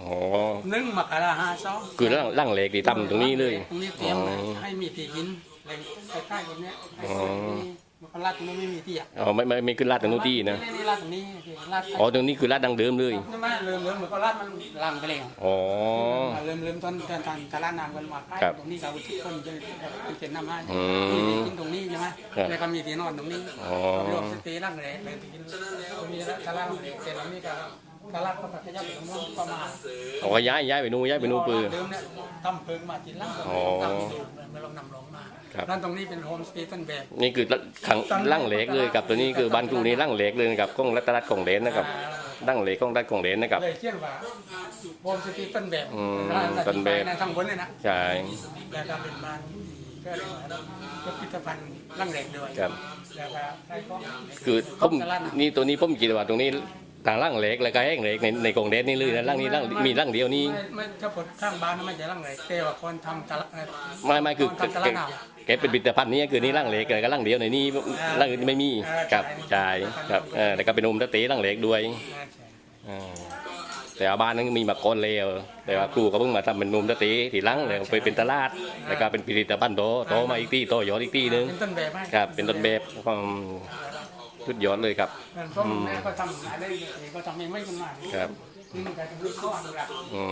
อ๋อหนึ่งมกราห้าสองคือร่างร่างเหล็กที่ทำตรงนี้เลยตรงนี้เตรียมอ๋อให้มีที่กินแหล่งใกล้ๆตรงเนี้ยอ๋อมกราตรงนี้ไม่มีที่อะอ๋อไม่ไม่ไม่ขึ้นลาดตรงนู้นที่นะนี่ลาดตรงนี้ลาดอ๋อตรงนี้คือลาดดังเดิมเลยใช่ไหมเริ่มเริ่มเหมือนก็ลาดมันลังไปแล้วอ๋อเริ่มเริ่มต้นตอนตอนตลาดน้ำกันมาใกล้ครับตรงนี้เราทุกคนจะจะเป็นน้ำให้อืมมีที่กินตรงนี้ใช่ไหมครับแล้วก็มีที่นอนตรงนี้อ๋อรวมสเตย์ร่างแรงเลยที่กินตรงนี้ตลาดเสร็จแล้วนี่ก็ ตลาดก็ขยับไปตรงนู้นประมาณเอาก็ย้ายย้ายไปนู่นย้ายไปนู่นปือ เดิมเนี่ยทำเพิงมากินเหล้าอ๋อทำสูบมาลงนำลงมาครับร้านตรงนี้เป็นโฮมสเตย์ต้นแบบนี่คือขังร่างเหล็กเลยกับตัวนี้คือบ้านครูนี่ร่างเหล็กเลยนะครับก้องรัตรัตของเหรนนะครับร่างเหล็กก้องรัตของเหรนนะครับ เลยเชื่อว่าโฮมสเตย์ต้นแบบอืมร้านต้นแบบในทางบนเลยนะ ใช่แล้วก็เป็นบ้านที่ก็เรียกว่าพิพิธภัณฑ์ร่างแรกด้วยครับ แล้วก็ได้ก็คือคผรบมตลาดน้ำนี่ตัวนี้ผมคิดว่าตรงนี้ ทางร่างเหล็กแล้วก็แห้งเหล็กในในกองเหรนนี่เลยนะร่างนี้ร่างมีร่างเดียวนี้ไม่ไม่ถ้าปดข้างบ้านนั้นไม่ใช่ร่างแรกแต่ว่าคนทำตลาดเอ่อไม่ไม่คือตอนตลาดน้แกเป็นผลิตภัณฑ์นี้คือนี่ร่างเหล็กแล้วก็ร่างเดียวในนี้ร่างอื่นไม่มีครับใช่ครับเออแล้วก็เป็นอมตะเตร่างเหล็กด้วยำใช่อ่าแต่ว่าบ้านนั้นมีมาก่อนแล้วแต่ว่าครูก็เพิ่งมาทำเป็นมุมตะตีทีหลังเลยไปเป็นตลาดแล้วก็เป็นผลิตภัณฑ์โตโตมาอีกที่โตยอดอีกที่หนึงเป็นต้นแบบให้ครับเป็นต้นแบบควา มชุดยอดเลยครับพ่อแม่ก็ทำหลายได้เองก็ทำเองไม่กันมากครับ นี่มันก็จะมีข้ออนุรักษ์อื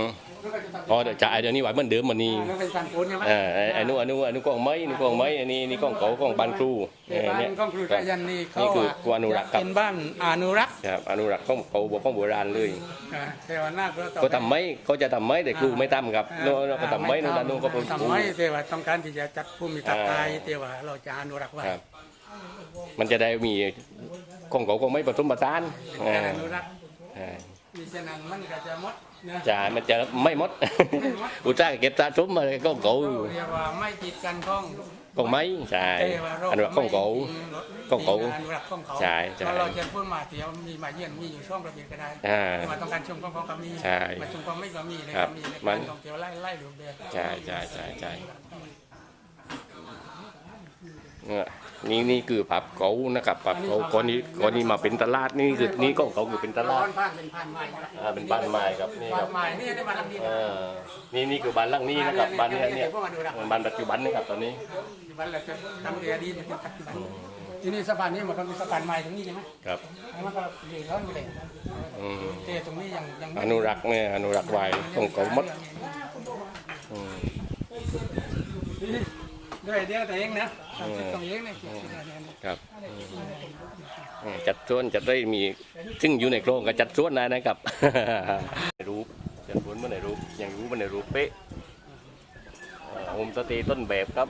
มแล้วก็จะทำอ๋อเดี๋ยวจะไอเดี๋ยวนี้ไหวเหมือนเดิมมันนี่แล้วเป็นการโอนใช่ไหมเออไอ้ไอ้นู่นไอ้นู่นไอ้นู่นกล้องไม้นี่กล้องไม้อันนี้นี่กล้องเก่ากล้องบานครูในเออบ้านเนี่ยก็คือครับยันนี่เขานี่คือว่ากูอนุรักษ์ครับ เป็นบ้านอนุรักษ์ครับอนุรักษ์ของเขาบอกของโบราณเลย อ่าแต่ว่าหน้าก็ก็ทำไม้เขาจะทำไม้แต่ครูไม่ทำครับโน่นก็ทำไม้นู่นนั่นนู่นก็เป็นทำไม้แต่ว่าต้องการที่จะจัดภูมิทัศน์ไทยแต่ว่าเราจะอนุรักษ์ไว้ ครับ มันจะได้มีของเขาคงไม่ผสมผสานกาอ่ารอนุรักษ์อ่าดิฉะนั้นมันก็จะหมดนะจะมันจะไม่หมด อุตส่าห์เก็บสะสมมาเลยก็เขาเรียกว่าไม่ติดกันข้องของไม้ใช่แต่ว่าเราอันนี้ของเขาของเขาอนุรักษ์ของเขาใช่ใช่เพราะเราจะเพิ่มมาเที่ยวมีมาเยี่ยมมีอยู่ช่องระเบียบก็ได้อ่ามาต้องการชมของเขาก็มีใช่มาชมของไม่ก็มีเลยครัก็บมีในมักานรท่องเที่ยวไล่ไล่รูปแบบใช่ใช่ใช่ใช่ เนี่ยนี่นี่คือผับเขานะครับผับเขาก่อนนี้ก่อนนี้มาเป็นตลาดนี่คือนี่ก็เขาคือเป็นตลาดร้อนผ่านเป็นผ่านใหม่อ่าเป็นบ้านไม้ครับนี่คผ่ารันบใหม่นี่ได้มาทำดีเออนี่นี่คือบ้านหลังนี้นะครับบ้านเนี้เนี่ยพวกมาดูนะบ้านปัจจุบันนะครับตอนนี้วันเราจะทำเรือดีมาเป็นปัจจุบันทีนี้สะพานนี้มันก็มีสะพานใหม่ตรงนี้ใช่ไหมครับแล้วมันก็เดือดร้อนอยู่เลยอืมแต่ตรงนี้ยังยังอนุรักษ์เนี่ยอนุรักษ์ไว้ของเขาหมดอืม ด้วยเดียวแต่เองนะทำคิดตรงเองเนี่ยคิดคิดอะไรเนี่ยครับอืมจัดส่วนจัดได้มีซึ่งอยู่ในโครงก็จัดส่วนได้นะครับ รูปจัดส่วนมาในรูปอย่างรูปมาในรูปเป๊ะอ่าโฮมสเตย์ต้นแบบครับ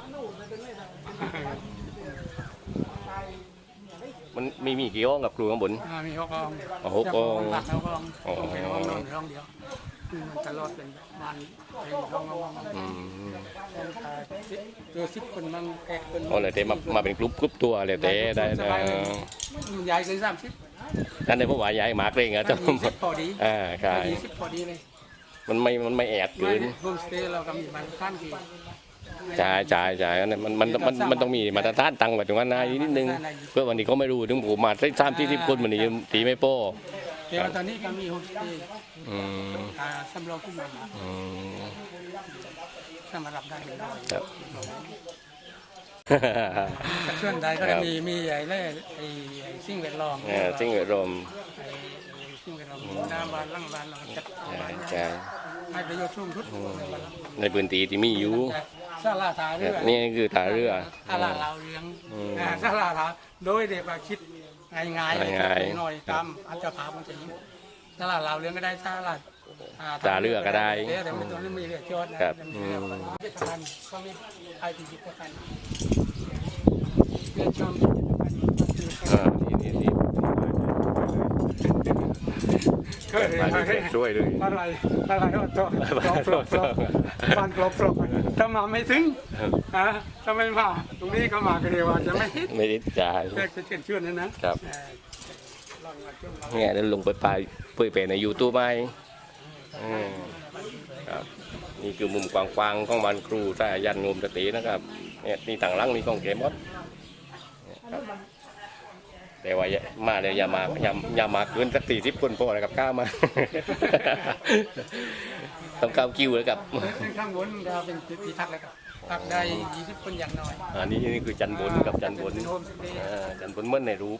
มันมีมีกี่ห้องกับครูข้างบน อ่ามีหกองอ๋อหกองหลักหกองอ๋อเป็นห้องนอนห้องเดียวคือ มันตลอดเป็นบ้านเป็นห้องห้องห้องอืมเจอสิบคนมั่งแปดคนอ๋อเลยเต้มามาเป็นกรุ๊ปกรุ๊ปตัวเลยเต้ได้ได้ใหญ่เลยสามสิบท่นได้พวกว่ายายหมากเลยครับยี่สิบพอดีอ่าใช่ยี่สิบพอดีเลยมันไม่มันไม่แอดเกินโฮมสเตย์เราก็มีมันขั้นที่ใช่ใช่ใช่อันนั้นมันมันมันมันต้องมีมาตรฐานตังค์แบบตรงนั้นนะนิดนึง เพื่อวันนี้เขาไม่รู้ถึงผมมาได้สามที่ที่คนมันนี่ตีไม่โป้ แต่ว่าตอนนี้ก็มีโฮมสเตย์อืมอ่าสำรองขึ้นมาอืมสำหรับได้เลยครับแต่ส่วนใดก็ครับมีมีไอ้เล่ไอ้ไอ้สิ่งแวดล้อมเออสิ่งแวดล้อมไอ้สิ่งแวดล้อมหน้าบ้านหลังบ้านเราจัดใช่ใช่ให้ประโยชน์สูงสุดในบ้านเราในพื้นที่ที่มีอยู่ซาลาทาเรือนี่คือท่าเรือ ซาลาลาวเรืองอืมอ่าซาลาทาโดยเด็กว่าคิด ง่ายๆง่ายๆหน่อยๆตามอัตภาพมันจะยิ่งซาลาลาวเรืองก็ได้ซาลาอ่ซาเรือก็ได้แต่ไม่ต้องมีเรือจอดนะครับมีเรืออืมพิพิธภัณฑ์ก็มีไอพิพิธภัณฑ์เรือชมพิพิธภัณฑ์ อ่านี่นี่นี่ เคยมาเคยช่วยเลยอะไรอะไรก็ตัวกรอบกรอบกรอบบ้านกรอบกรอบถ้ามาไม่ถึงอะถ้าไม่มาตรงนี้ก็มาก็เดียวว่าจะไม่ฮิตไม่ได้จ่ายเรียกจะเชิญชวนนะนะครับเอ่อลองมาช่วงเราเนี่ยเดี๋ยวลงไปไปเผยแผ่ในยูทูบไหมอืมครับนี่คือมุมกว้างๆของมันครูสายันงมสตินะครับเนี่ยนี่ต่างหลังนี่ของเกมมดเนี่ยครับ แต่ว่าอย่ามาเลยอย่ามาอย่าอย่ามาเกินสักสี่สิบคนพอนะครับกล้ามา ต้องเข้าคิวแล้วครับข้างบนเราเป็นที่พักเลยครับพักได้ยี่สิบคนอย่างน้อยอันนี้นี่คือจันบนกับจันบนเป็นโฮมสเตย์อ่าจันบนเมื่อในรูป